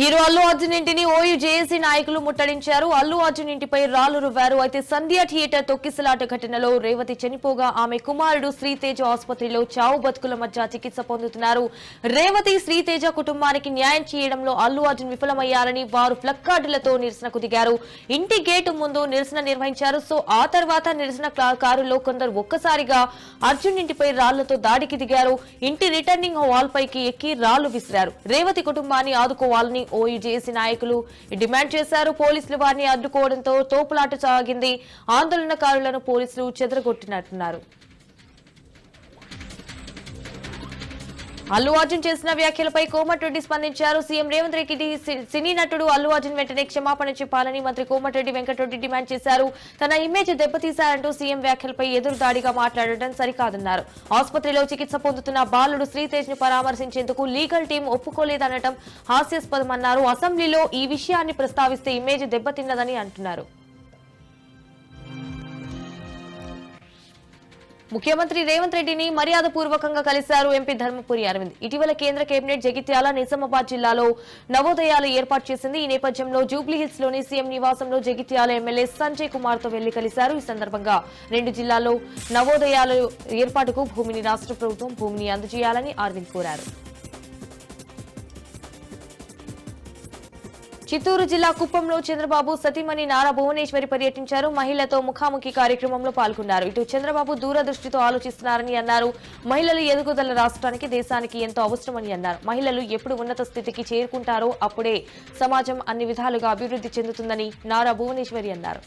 Hero Allu Arjun ఇంటిని OU JAC నాయకులు ముట్టడించారు. అల్లు అర్జున్ ఇంటిపై రాళ్ళు రువ్వారు. అయితే సంధ్యా థియేటర్ తొక్కిసలాట ఘటనలో రేవతి చనిపోగా ఆమె కుమారుడు శ్రీతేజ ఆసుపత్రిలో చావు బతుకుల మధ్య చికిత్స పొందుతున్నారు. రేవతి శ్రీతేజ కుటుంబానికి న్యాయం చేయడంలో అల్లు అర్జున్ విఫలమయ్యారని వారు ఫ్లక్కార్డులతో నిరసనకు దిగారు. ఇంటి గేటు ముందు నిరసన నిర్వహించారు. సో ఆ తర్వాత నిరసన క్లా- కారులో కొందరు ఒక్కసారిగా అర్జున్ ఇంటిపై రాళ్ళతో దాడికి దిగారు. ఇంటి రిటర్నింగ్ వాల్ పైకి ఎక్కి రాళ్ళు విసిరారు. రేవతి కుటుంబాన్ని ఆదుకోవాలని ఓయూజేసీ నాయకులు డిమాండ్ చేశారు. పోలీసులు వారిని అడ్డుకోవడంతో తోపులాట సాగింది. ఆందోళనకారులను పోలీసులు చెదరగొట్టినట్టున్నారు. అల్లు అర్జున్ చేసిన వ్యాఖ్యలపై కోమటిరెడ్డి స్పందించారు. సీఎం రేవంత్ రెడ్డి సి- సినీ నటుడు అల్లు అర్జున్ వెంటనే క్షమాపణ చెప్పాలని మంత్రి కోమటిరెడ్డి వెంకటరెడ్డి డిమాండ్ చేశారు. తన ఇమేజ్ దెబ్బతీశారంటూ సీఎం వ్యాఖ్యలపై ఎదురుదాడిగా మాట్లాడటం సరికాదన్నారు. ఆసుపత్రిలో చికిత్స పొందుతున్న బాలుడు శ్రీతేజ్ను పరామర్శించేందుకు లీగల్ టీం ఒప్పుకోలేదనటం హాస్యాస్పదమన్నారు. అసెంబ్లీలో ఈ విషయాన్ని ప్రస్తావిస్తే ఇమేజ్ దెబ్బతిన్నదని అంటున్నారు. ముఖ్యమంత్రి రేవంత్ రెడ్డిని మర్యాదపూర్వకంగా కలిశారు ఎంపీ ధర్మపురి అరవింద్. ఇటీవల కేంద్ర కేబినెట్ జగిత్యాల నిజామాబాద్ జిల్లాలో నవోదయాలు ఏర్పాటు చేసింది. ఈ నేపథ్యంలో జూబ్లీహిల్స్లోని సీఎం నివాసంలో జగిత్యాల ఎమ్మెల్యే సంజయ్ కుమార్తో వెళ్ళి కలిశారు. ఈ సందర్భంగా రెండు జిల్లాల్లో నవోదయాల ఏర్పాటుకు భూమిని రాష్ట్ర ప్రభుత్వం భూమిని అందజేయాలని అరవింద్ కోరారు. చిత్తూరు జిల్లా కుప్పంలో చంద్రబాబు సతీమణి నారా భువనేశ్వరి పర్యటించారు. మహిళతో ముఖాముఖి కార్యక్రమంలో పాల్గొన్నారు. ఇటు చంద్రబాబు దూరదృష్టితో ఆలోచిస్తున్నారని అన్నారు. మహిళలు ఎదుగుదల రాష్ట్రానికి దేశానికి ఎంతో అవసరమని అన్నారు. మహిళలు ఎప్పుడు ఉన్నత స్థితికి చేరుకుంటారో అప్పుడే సమాజం అన్ని విధాలుగా అభివృద్ధి చెందుతుందని నారా భువనేశ్వరి అన్నారు.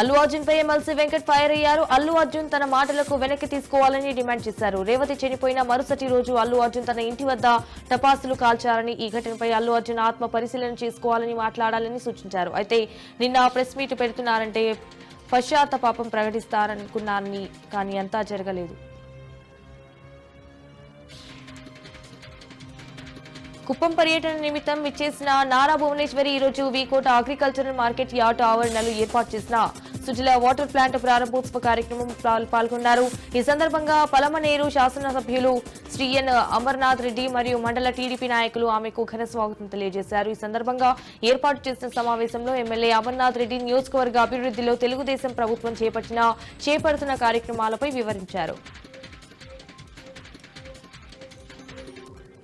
అల్లు అర్జున్ పై ఎమ్మెల్సీ వెంకట్ ఫైర్ అయ్యారు. అల్లు అర్జున్ తన మాటలకు వెనక్కి తీసుకోవాలని డిమాండ్ చేశారు. రేవతి చనిపోయిన మరుసటి రోజు అల్లు అర్జున్ తన ఇంటి వద్ద టపాసులు కాల్చారని ఈ ఘటనపై అల్లు అర్జున్ ఆత్మ పరిశీలన చేసుకోవాలని మాట్లాడాలని సూచించారు. అయితే నిన్న ప్రెస్ మీట్ పెడుతున్నారంటే పశ్చాత్తాపం ప్రకటిస్తారనుకున్నారని కానీ అంతా జరగలేదు. కుప్పం పర్యటన నిమిత్తం విచ్చేసిన నారా భువనేశ్వరి ఈ రోజు వీకోట అగ్రికల్చరల్ మార్కెట్ యార్డ్ ఆవరణలు ఏర్పాటు చేసిన సుజల వాటర్ ప్లాంట్ ప్రారంభోత్సవ కార్యక్రమం పాల్- పాల్గొన్నారు. ఈ సందర్భంగా పలమనేరు శాసనసభ్యులు శ్రీ ఎన్ అమర్నాథ్ రెడ్డి మరియు మండల టీడీపీ నాయకులు ఆమెకు ఘన స్వాగతం తెలియజేశారు. ఈ సందర్భంగా ఏర్పాటు చేసిన సమావేశంలో ఎమ్మెల్యే అమర్నాథ్ రెడ్డి నియోజకవర్గ అభివృద్ధిలో తెలుగుదేశం ప్రభుత్వం చేపట్టిన చేపడుతున్న కార్యక్రమాలపై వివరించారు.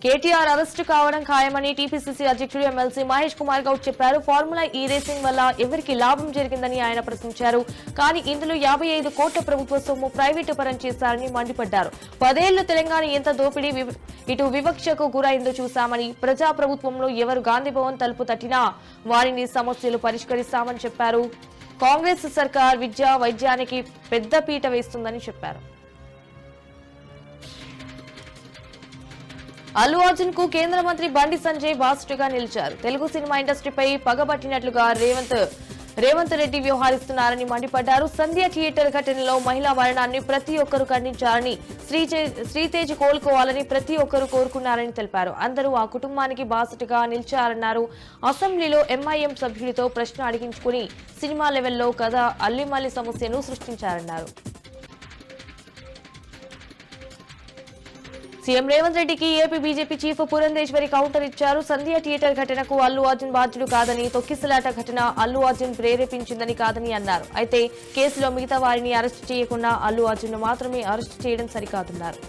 కేటీఆర్ అరెస్టు కావడం ఖాయమని టీపీసీసీ అధ్యక్షుడు ఎమ్మెల్సీ మహేష్ కుమార్ గౌడ్ చెప్పారు. ఫార్ములా ఈ రేసింగ్ వల్ల ఎవరికి లాభం జరిగిందని ఆయన ప్రశ్నించారు. కానీ ఇందులో యాభై ఐదు కోట్ల ప్రభుత్వ సొమ్ము ప్రైవేటు పరం చేశారని మండిపడ్డారు. పదేళ్ళు తెలంగాణ ఎంత దోపిడీ ఇటు వివక్షకు గురైందో చూశామని ప్రజా ప్రభుత్వంలో ఎవరు గాంధీ భవన్ తలుపు తట్టినా వారిని సమస్యలు పరిష్కరిస్తామని చెప్పారు. కాంగ్రెస్ సర్కార్ విద్య వైద్యానికి పెద్ద పీట వేస్తుందని చెప్పారు. అల్లు అర్జున్కు కేంద్ర మంత్రి బండి సంజయ్ బాసుటుగా నిలిచారు. తెలుగు సినిమా ఇండస్ట్రీపై పగబట్టినట్లుగా రేవంత్ రేవంత్ రెడ్డి వ్యవహరిస్తున్నారని మండిపడ్డారు. సంధ్య థియేటర్ ఘటనలో మహిళా మరణాన్ని ప్రతి ఒక్కరూ ఖండించారని శ్రీతేజ్ కోలుకోవాలని ప్రతి ఒక్కరూ కోరుకున్నారని తెలిపారు. అందరూ ఆ కుటుంబానికి బాసటగా నిలిచారన్నారు. అసెంబ్లీలో ఎంఐఎం సభ్యుడితో ప్రశ్న అడిగించుకుని సినిమా లెవెల్లో కథ అల్లిమల్లి సమస్యను సృష్టించారన్నారు. సీఎం రేవంత్ రెడ్డికి AP BJP chief Purandeswari counter ఇచ్చారు. సంధ్య థియేటర్ ఘటనకు అల్లు అర్జున్ బాధ్యుడు కాదని తొక్కిసలాట ఘటన అల్లు అర్జున్ ప్రేరేపించిందని కాదని అన్నారు. అయితే కేసులో మిగతా వారిని అరెస్ట్ చేయకుండా అల్లు అర్జున్ మాత్రమే అరెస్ట్ చేయడం సరికాదన్నారు.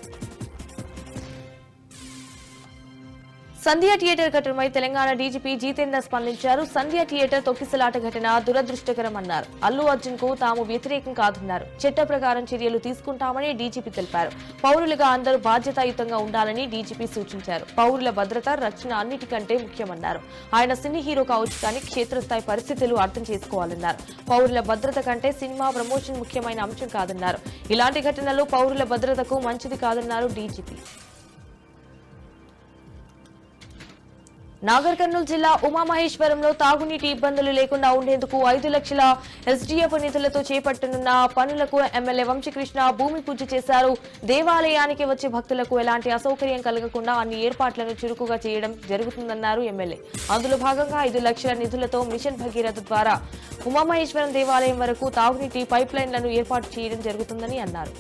సంధ్యా థియేటర్ ఘటనపై తెలంగాణ డీజీపీ జితేందర్ స్పందించారు. సంధ్యా థియేటర్ తొక్కిసలాట ఘటన దురదృష్టకరమన్నారు. అల్లు అర్జున్కు తాము వ్యతిరేకం కాదన్నారు. చట్ట ప్రకారం చర్యలు తీసుకుంటామని డీజీపీ తెలిపారు. పౌరులుగా అందరూ బాధ్యతాయుతంగా ఉండాలని డీజీపీ సూచించారు. పౌరుల భద్రత రక్షణ అన్నిటికంటే ముఖ్యమన్నారు. ఆయన సినీ హీరో కావచ్చు కానీ క్షేత్రస్థాయి పరిస్థితులు అర్థం చేసుకోవాలన్నారు. పౌరుల భద్రత కంటే సినిమా ప్రమోషన్ ముఖ్యమైన అంశం కాదన్నారు. ఇలాంటి ఘటనలు పౌరుల భద్రతకు మంచిది కాదన్నారు డీజీపీ. నాగర్ కర్నూలు జిల్లా ఉమామహేశ్వరంలో తాగునీటి ఇబ్బందులు లేకుండా ఉండేందుకు ఐదు లక్షల ఎస్డీఎఫ్ నిధులతో చేపట్టనున్న పనులకు ఎమ్మెల్యే వంశీకృష్ణ భూమి పూజ చేశారు. దేవాలయానికి వచ్చే భక్తులకు ఎలాంటి అసౌకర్యం కలగకుండా అన్ని ఏర్పాట్లను చురుకుగా చేయడం జరుగుతుందన్నారు ఎమ్మెల్యే. అందులో భాగంగా ఐదు లక్షల నిధులతో మిషన్ భగీరథ ద్వారా ఉమామహేశ్వరం దేవాలయం వరకు తాగునీటి పైప్ లైన్లను ఏర్పాటు చేయడం జరుగుతుందని అన్నారు.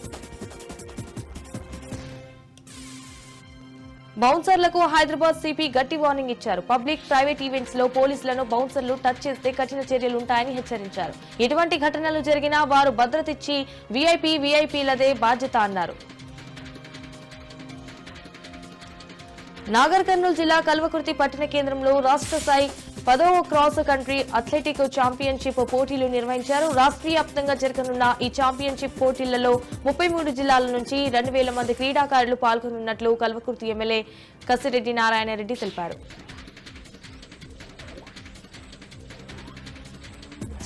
బౌన్సర్లకు హైదరాబాద్ సిపి గట్టి వార్నింగ్ ఇచ్చారు. పబ్లిక్ ప్రైవేట్ ఈవెంట్స్లో పోలీసులను బౌన్సర్లు టచ్ చేస్తే కఠిన చర్యలుంటాయని హెచ్చరించారు. ఎటువంటి ఘటనలు జరిగినా వారు భద్రత ఇచ్చి వీఐపీ వీఐపీలదే బాధ్యత అన్నారు. నాగర్ కర్నూలు జిల్లా కల్వకుర్తి పట్టణ కేంద్రంలో రాష్ట్ర స్థాయి పదవ క్రాస్ కంట్రీ అథ్లెటిక్ ఛాంపియన్షిప్ పోటీలు నిర్వహించారు. రాష్ట్రీయ వ్యాప్తంగా జరగనున్న ఈ ఛాంపియన్షిప్ పోటీలలో ముప్పై మూడు జిల్లాల నుంచి రెండు వేల మంది క్రీడాకారులు పాల్గొనున్నట్లు కల్వకుర్తి ఎమ్మెల్యే కసిరెడ్డి నారాయణరెడ్డి తెలిపారు.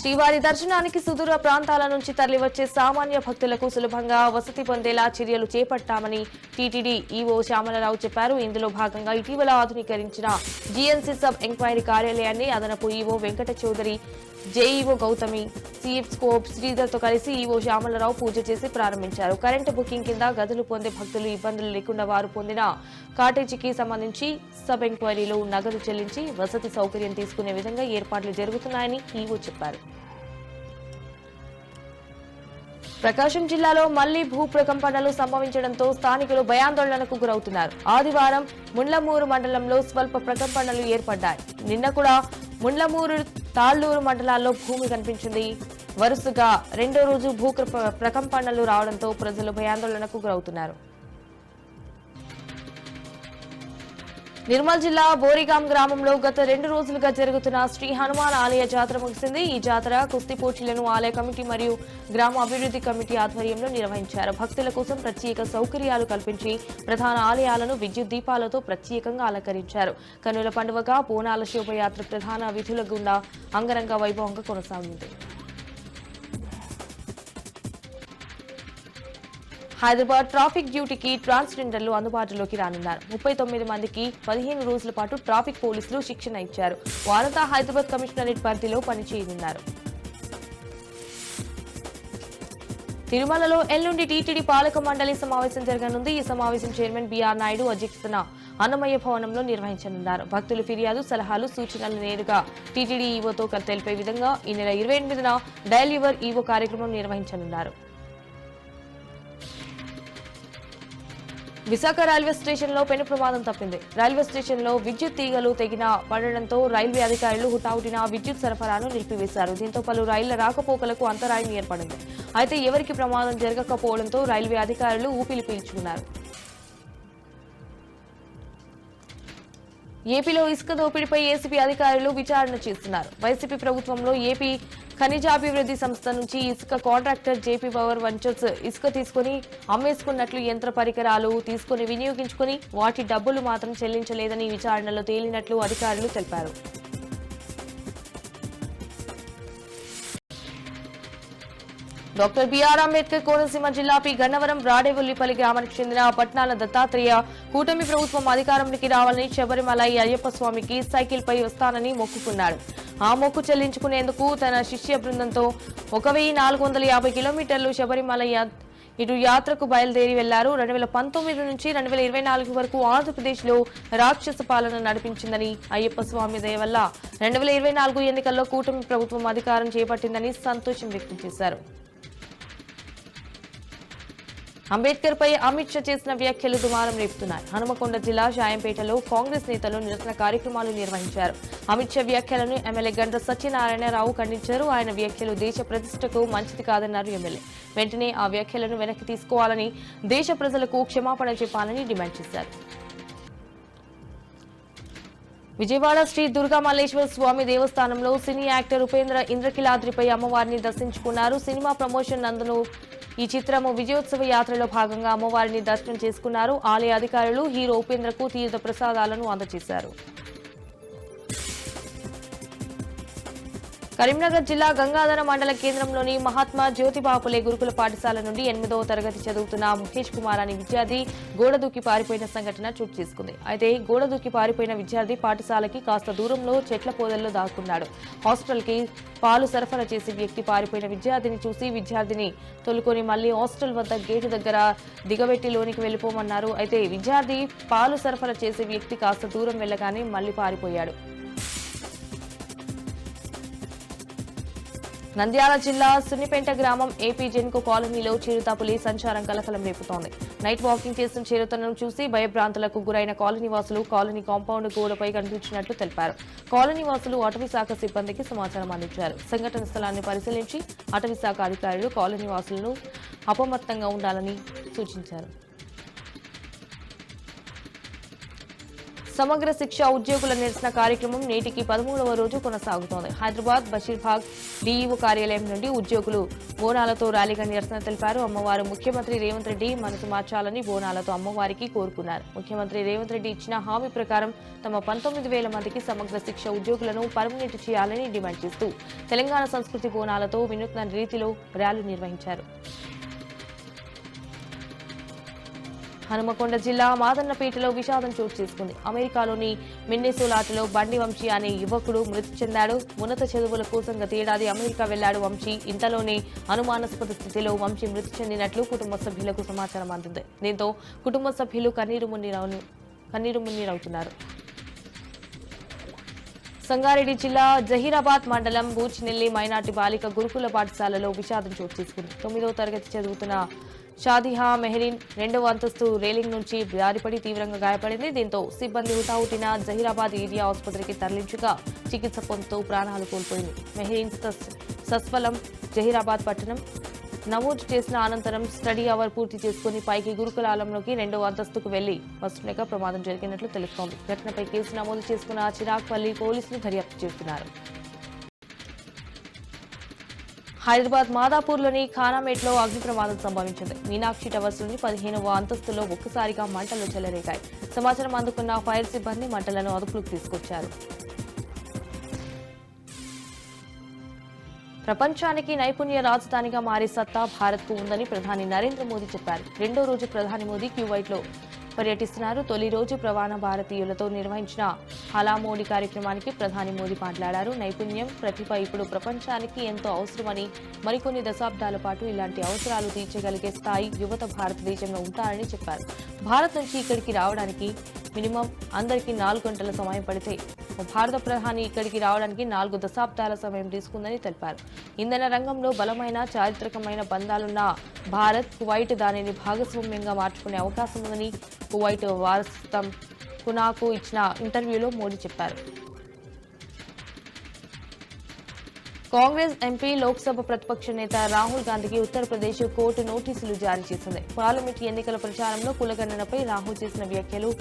శ్రీవారి దర్శనానికి సుదూర ప్రాంతాల నుంచి తరలివచ్చే సామాన్య భక్తులకు సులభంగా వసతి పొందేలా చర్యలు చేపట్టామని టీటీడీ ఈవో శ్యామలరావు చెప్పారు. ఇందులో భాగంగా ఇటీవల ఆధునీకరించిన జీఎన్సీ సబ్ ఎంక్వైరీ కార్యాలయాన్ని అదనపు ఈవో వెంకట చౌదరి జేఈఓ గౌతమి సిఎఫ్ స్కోప్ శ్రీధర్తో కలిసి ఈవో శ్యామలరావు పూజ చేసి ప్రారంభించారు. కరెంటు బుకింగ్ కింద గదులు పొందే భక్తులు ఇబ్బందులు లేకుండా వారు పొందిన కాటేజీకి సంబంధించి సబ్ ఎంక్వైరీలో నగదు చెల్లించి వసతి సౌకర్యం తీసుకునే విధంగా ఏర్పాట్లు జరుగుతున్నాయని ఈవో చెప్పారు. ప్రకాశం జిల్లాలో మళ్ళీ భూ ప్రకంపనలు సంభవించడంతో స్థానికులు భయాందోళనకు గురవుతున్నారు. ఆదివారం ముండ్లమూరు మండలంలో స్వల్ప ప్రకంపనలు ఏర్పడ్డాయి. నిన్న కూడా ముండ్లమూరు తాళ్ళూరు మండలాల్లో భూమి కనిపించింది. వరుసగా రెండో రోజు భూ ప్రకంపనలు రావడంతో ప్రజలు భయాందోళనకు గురవుతున్నారు. నిర్మల్ జిల్లా బోరిగాం గ్రామంలో గత రెండు రోజులుగా జరుగుతున్న శ్రీ హనుమాన్ ఆలయ జాతర ముగిసింది. ఈ జాతర కుస్తీ పోటీలను ఆలయ కమిటీ మరియు గ్రామ అభివృద్ధి కమిటీ ఆధ్వర్యంలో నిర్వహించారు. భక్తుల కోసం ప్రత్యేక సౌకర్యాలు కల్పించి ప్రధాన ఆలయాలను విద్యుత్ దీపాలతో ప్రత్యేకంగా అలంకరించారు. కనుల పండుగగా బోనాల శోభయాత్ర ప్రధాన విధుల గుండా అంగరంగ వైభవంగా కొనసాగింది. హైదరాబాద్ ట్రాఫిక్ డ్యూటీకి ట్రాన్స్జెండర్లు అందుబాటులోకి రానున్నారు. ముప్పై తొమ్మిది మందికి పదిహేను రోజుల పాటు ట్రాఫిక్ పోలీసులు శిక్షణ ఇచ్చారు. వారంతా హైదరాబాద్ కమిషనరేట్ పరిధిలో పనిచేయనున్నారు. తిరుమలలో ఎల్లుండి టీటీడీ పాలక మండలి సమావేశం జరగనుంది. ఈ సమావేశం చైర్మన్ బీఆర్ నాయుడు అధ్యక్షతన అన్నమయ్య భవనంలో నిర్వహించనున్నారు. భక్తుల ఫిర్యాదు సలహాలు సూచనలు నేరుగా టీటీడీ ఈవోతో తెలిపే విధంగా ఈ నెల ఇరవై ఎనిమిదిన డయల్ యువర్ ఈవో కార్యక్రమం నిర్వహించనున్నారు. విశాఖ రైల్వే స్టేషన్లో పెను ప్రమాదం తప్పింది. రైల్వే స్టేషన్లో విద్యుత్ తీగలు తెగిన పడడంతో రైల్వే అధికారులు హుటాహుటిన విద్యుత్ సరఫరాను నిలిపివేశారు. దీంతో పలు రైళ్ళ రాకపోకలకు అంతరాయం ఏర్పడింది. అయితే ఎవరికి ప్రమాదం జరగకపోవడంతో రైల్వే అధికారులు ఊపిరి పీల్చుకున్నారు. ఏపీలో ఇసుక దోపిడీపై ఏసీపీ అధికారులు విచారణ చేస్తున్నారు. వైసీపీ ప్రభుత్వంలో ఏపీ ఖనిజాభివృద్ధి సంస్థ నుంచి ఇసుక కాంట్రాక్టర్ జేపీ పవర్ వెంచర్స్ ఇసుక తీసుకుని అమ్మేసుకున్నట్లు యంత్ర పరికరాలు తీసుకుని వినియోగించుకుని వాటి డబ్బులు మాత్రం చెల్లించలేదని విచారణలో తేలినట్లు అధికారులు తెలిపారు. డాక్టర్ బిఆర్ అంబేద్కర్ కోనసీమ జిల్లా పి గన్నవరం రాడేవుల్లిపల్లి గ్రామానికి చెందిన పట్నాల దత్తాత్రేయ కూటమి ప్రభుత్వం అధికారంలోకి రావాలని శబరిమల అయ్యప్ప స్వామికి సైకిల్పై వస్తానని మొక్కుకున్నాడు. ఆ మొక్కు చెల్లించుకునేందుకు తన శిష్య బృందంతో ఒక వెయ్యి నాలుగు వందల యాభై కిలోమీటర్లు శబరిమల ఇటు యాత్రకు బయలుదేరి వెళ్ళారు. రెండు వేల పంతొమ్మిది నుంచి రెండు వేల ఇరవై నాలుగు వరకు ఆంధ్రప్రదేశ్లో రాక్షస పాలన నడిపించిందని అయ్యప్ప స్వామి దయ వల్ల రెండు వేల ఇరవై నాలుగు ఎన్నికల్లో కూటమి ప్రభుత్వం అధికారం చేపట్టిందని సంతోషం వ్యక్తం చేశారు. అంబేద్కర్ పై అమిత్ షా చేసిన వ్యాఖ్యలు దుమారం రేపుతున్నాయి. హనుమకొండ జిల్లా షాయంపేటలో కాంగ్రెస్ నేతలు నిరసన కార్యక్రమాలు నిర్వహించారు. అమిత్ షా వ్యాఖ్యలను ఎమ్మెల్యే గండ్ర సత్యనారాయణరావు ఖండించారు. ఆయన వ్యాఖ్యలు దేశ ప్రతిష్టకు మంచిది కాదన్నారు ఎమ్మెల్యే. వెంటనే ఆ వ్యాఖ్యలను వెనక్కి తీసుకోవాలని దేశ ప్రజలకు క్షమాపణ చెప్పాలని డిమాండ్ చేశారు. విజయవాడ శ్రీ దుర్గా మల్లేశ్వర స్వామి దేవస్థానంలో సినీ యాక్టర్ ఉపేంద్ర ఇంద్రకిలాద్రిపై అమ్మవారిని దర్శించుకున్నారు. సినిమా ప్రమోషన్ నందును ఈ చిత్రము విజయోత్సవ యాత్రలో భాగంగా అమ్మవారిని దర్శనం చేసుకున్నారు. ఆలయ అధికారులు హీరో ఉపేంద్రకు తీర్థ ప్రసాదాలను అందజేశారు. కరీంనగర్ జిల్లా గంగాధర మండల కేంద్రంలోని మహాత్మా జ్యోతిబాపులే గురుకుల పాఠశాల నుండి ఎనిమిదవ తరగతి చదువుతున్న ముఖేష్ కుమార్ అనే విద్యార్థి గోడ దూకి పారిపోయిన సంఘటన చోటు చేసుకుంది. అయితే గోడ దూకి పారిపోయిన విద్యార్థి పాఠశాలకి కాస్త దూరంలో చెట్ల పోదల్లో దాక్కున్నాడు. హాస్టల్కి పాలు సరఫరా చేసే వ్యక్తి పారిపోయిన విద్యార్థిని చూసి విద్యార్థిని తొలుకొని మళ్ళీ హాస్టల్ వద్ద గేటు దగ్గర దిగబెట్టి లోనికి వెళ్ళిపోమన్నారు. అయితే విద్యార్థి పాలు సరఫరా చేసే వ్యక్తి కాస్త దూరం వెళ్ళగానే మళ్ళీ పారిపోయాడు. నంద్యాల జిల్లా సున్నిపేంట గ్రామం ఏపీ జెన్కో కాలనీలో చిరుతపులి సంచారం కలకలం రేపుతోంది. నైట్ వాకింగ్ చేసిన చిరుతను చూసి భయభ్రాంతులకు గురైన కాలనీ వాసులు కాలనీ కాంపౌండ్ గోడపై కనిపించినట్లు తెలిపారు. కాలనీ వాసులు అటవీ శాఖ సిబ్బందికి సమాచారం అందించారు. సంఘటన స్థలాన్ని పరిశీలించి అటవీ శాఖ అధికారులు కాలనీ వాసులను అప్రమత్తంగా ఉండాలని సూచించారు. సమగ్ర శిక్ష ఉద్యోగుల నిరసన కార్యక్రమం నేటికి పదమూడవ రోజు కొనసాగుతోంది. హైదరాబాద్ బషీర్బాగ్ డీఈఓ కార్యాలయం నుండి ఉద్యోగులు బోనాలతో ర్యాలీగా నిరసన తెలిపారు. అమ్మవారు ముఖ్యమంత్రి రేవంత్ రెడ్డి మనసు మార్చాలని బోనాలతో అమ్మవారికి కోరుకున్నారు. ముఖ్యమంత్రి రేవంత్ రెడ్డి ఇచ్చిన హామీ ప్రకారం తమ పంతొమ్మిది వేల మందికి సమగ్ర శిక్ష ఉద్యోగులను పర్మనెంట్ చేయాలని డిమాండ్ చేస్తూ తెలంగాణ సంస్కృతి బోనాలతో వినూత్న రీతిలో ర్యాలీ నిర్వహించారు. హనుమకొండ జిల్లా మాదన్నపేటలో విషాదం చోటు చేసుకుంది. అమెరికాలోని మిన్నెసోలాటలో బండి వంశీ అనే యువకుడు మృతి చెందాడు. ఉన్నత చదువుల కోసం గత ఏడాది అమెరికా వెళ్ళాడు వంశీ. ఇంతలోనే అనుమానాస్పద స్థితిలో వంశీ మృతి చెందినట్లు కుటుంబ సభ్యులకు సమాచారం అందింది. దీంతో కుటుంబ సభ్యులు కన్నీరు మున్నీరవును కన్నీరు మున్నీరవుతున్నారు సంగారెడ్డి జిల్లా జహీరాబాద్ మండలం బూచినెల్లి మైనార్టీ బాలిక గురుకుల పాఠశాలలో విషాదం చోటు చేసుకుంది. తొమ్మిదవ తరగతి చదువుతున్న షాదిహా మెహరీన్ రెండవ అంతస్తు రేలింగ్ నుంచి జారిపడి తీవ్రంగా గాయపడింది. దీంతో సిబ్బంది హుటాహుటిన జహీరాబాద్ ఏరియా ఆసుపత్రికి తరలించగా చికిత్స పొందుతూ ప్రాణాలు కోల్పోయింది. మెహరీన్ సస్- సస్వలం జహీరాబాద్ పట్టణం. నమోదు చేసిన అనంతరం స్టడీ అవర్ పూర్తి చేసుకుని పైకి గురుకులాలంలోకి రెండవ అంతస్తుకు వెళ్ళి వస్తుండగా ప్రమాదం జరిగినట్లు తెలుస్తోంది. ఘటనపై కేసు నమోదు చేసుకున్న చిరాగ్పల్లి పోలీసులు దర్యాప్తు చేస్తున్నారు. హైదరాబాద్ మాదాపూర్లోని ఖానామేట్లో అగ్ని ప్రమాదం సంభవించింది. మీనాక్షి టవర్స్ నుండి పదిహేనవ అంతస్తులో ఒక్కసారిగా మంటలు చెలరేగాయి. సమాచారం అందుకున్న ఫైర్ సిబ్బంది మంటలను అదుపులోకి తీసుకొచ్చారు. ప్రపంచానికి నైపుణ్య రాజధానిగా మారే సత్తా భారత్కు ఉందని ప్రధాని నరేంద్ర మోదీ చెప్పారు. రెండో రోజు ప్రధాని మోదీ క్యూవైట్లో పర్యటిస్తున్నారు. తొలి రోజు ప్రవాణ భారతీయులతో నిర్వహించిన హలామోడి కార్యక్రమానికి ప్రధాని మోదీ మాట్లాడారు. నైపుణ్యం ప్రతిభ ఇప్పుడు ప్రపంచానికి ఎంతో అవసరమని మరికొన్ని దశాబ్దాల పాటు ఇలాంటి అవసరాలు తీర్చగలిగే స్థాయి యువత భారతదేశంలో ఉంటారని చెప్పారు. భారత్ నుంచి ఇక్కడికి రావడానికి మినిమం అందరికీ నాలుగు గంటల సమయం పడితే భారత ప్రధాని ఇక్కడికి రావడానికి నాలుగు దశాబ్దాల సమయం తీసుకుందని తెలిపారు. ఇంధన రంగంలో బలమైన చారిత్రకమైన బంధాలున్న భారత్ కువైట్ దానిని భాగస్వామ్యంగా మార్చుకునే అవకాశం ఉందని కువైట్ వారసత్వం కునాకు ఇచ్చిన ఇంటర్వ్యూలో మోడీ చెప్పారు. కాంగ్రెస్ ఎంపీ లోక్సభ ప్రతిపక్ష నేత రాహుల్ గాంధీకి ఉత్తరప్రదేశ్ కోర్టు నోటీసులు జారీ చేసింది. పార్లమెంట్ ఎన్నికల ప్రచారంలో కులగణనపై రాహుల్ చేసిన వ్యాఖ్యలు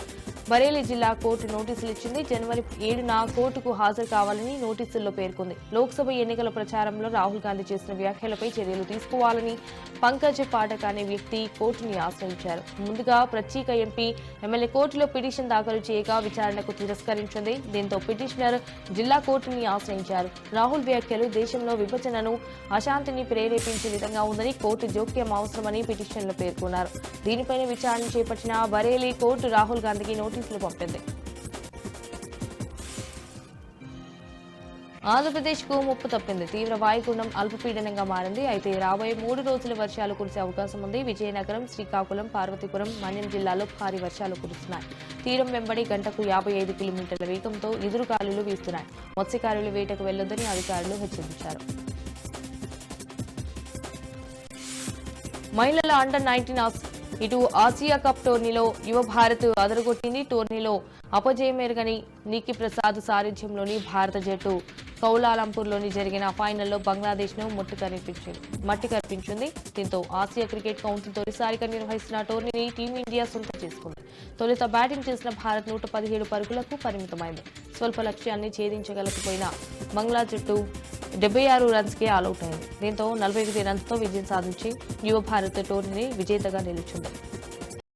బరేలీ జిల్లా కోర్టు నోటీసులు ఇచ్చింది. జనవరి ఏడున కోర్టుకు హాజరు కావాలని నోటీసుల్లో పేర్కొంది. లోక్సభ ఎన్నికల ప్రచారంలో రాహుల్ గాంధీ చేసిన వ్యాఖ్యలపై చర్యలు తీసుకోవాలని పంకజ్ పాఠక్ అనే వ్యక్తి కోర్టుని ఆశ్రయించారు. ముందుగా ప్రత్యేక ఎంపీ ఎమ్మెల్యే కోర్టులో పిటిషన్ దాఖలు చేయగా విచారణకు తిరస్కరించింది. దీంతో పిటిషనర్ జిల్లా కోర్టుని ఆశ్రయించారు. రాహుల్ వ్యాఖ్యలు దేశంలో విభజనను అశాంతిని ప్రేరేపించే విధంగా ఉందని కోర్టు జోక్యం అవసరమని పిటిషన్లో పేర్కొన్నారు. దీనిపైన విచారణ చేపట్టిన బరేలీ కోర్టు రాహుల్ గాంధీకి నోటీసులు పంపింది. ఆంధ్రప్రదేశ్కు ముప్పు తప్పింది. తీవ్ర వాయుగుండం అల్పపీడనంగా మారింది. అయితే రాబోయే మూడు రోజుల వర్షాలు కురిసే అవకాశం ఉంది. విజయనగరం శ్రీకాకుళం పార్వతీపురం మన్యం జిల్లాలో భారీ వర్షాలు కురుస్తున్నాయి. తీరం వెంబడి గంటకు యాభై ఐదు కిలోమీటర్ల వేగంతో ఎదురుగాలులు వీస్తున్నాయి. మత్స్యకారులు వేటకు వెళ్ళొద్దని అధికారులు హెచ్చరించారు. మహిళల అండర్ నైన్టీన్ ఇటు ఆసియా కప్ టోర్నీలో యువ భారత్ అదరగొట్టింది. టోర్నీలో అపజయమెరగని నీకి ప్రసాద్ సారథ్యంలోని భారత జట్టు కౌలాలంపూర్లోని జరిగిన ఫైనల్లో బంగ్లాదేశ్ను మట్టి కనిపించింది. మట్టి కనిపించింది. దీంతో ఆసియా క్రికెట్ కౌన్సిల్ తొలిసారిగా నిర్వహిస్తున్న టోర్నీని టీమిండియా సొంతం చేసుకుంది. తొలుత బ్యాటింగ్ చేసిన భారత్ నూట పదిహేడు పరుగులకు పరిమితమైంది. స్వల్ప లక్ష్యాన్ని ఛేదించగలకపోయిన బంగ్లా జట్టు డెబ్బై ఆరు రన్స్కే ఆలౌట్ అయింది. దీంతో నలభై ఎనిమిది రన్స్తో విజయం సాధించి యువ భారత్ టోర్నీని విజేతగా నిలిచింది.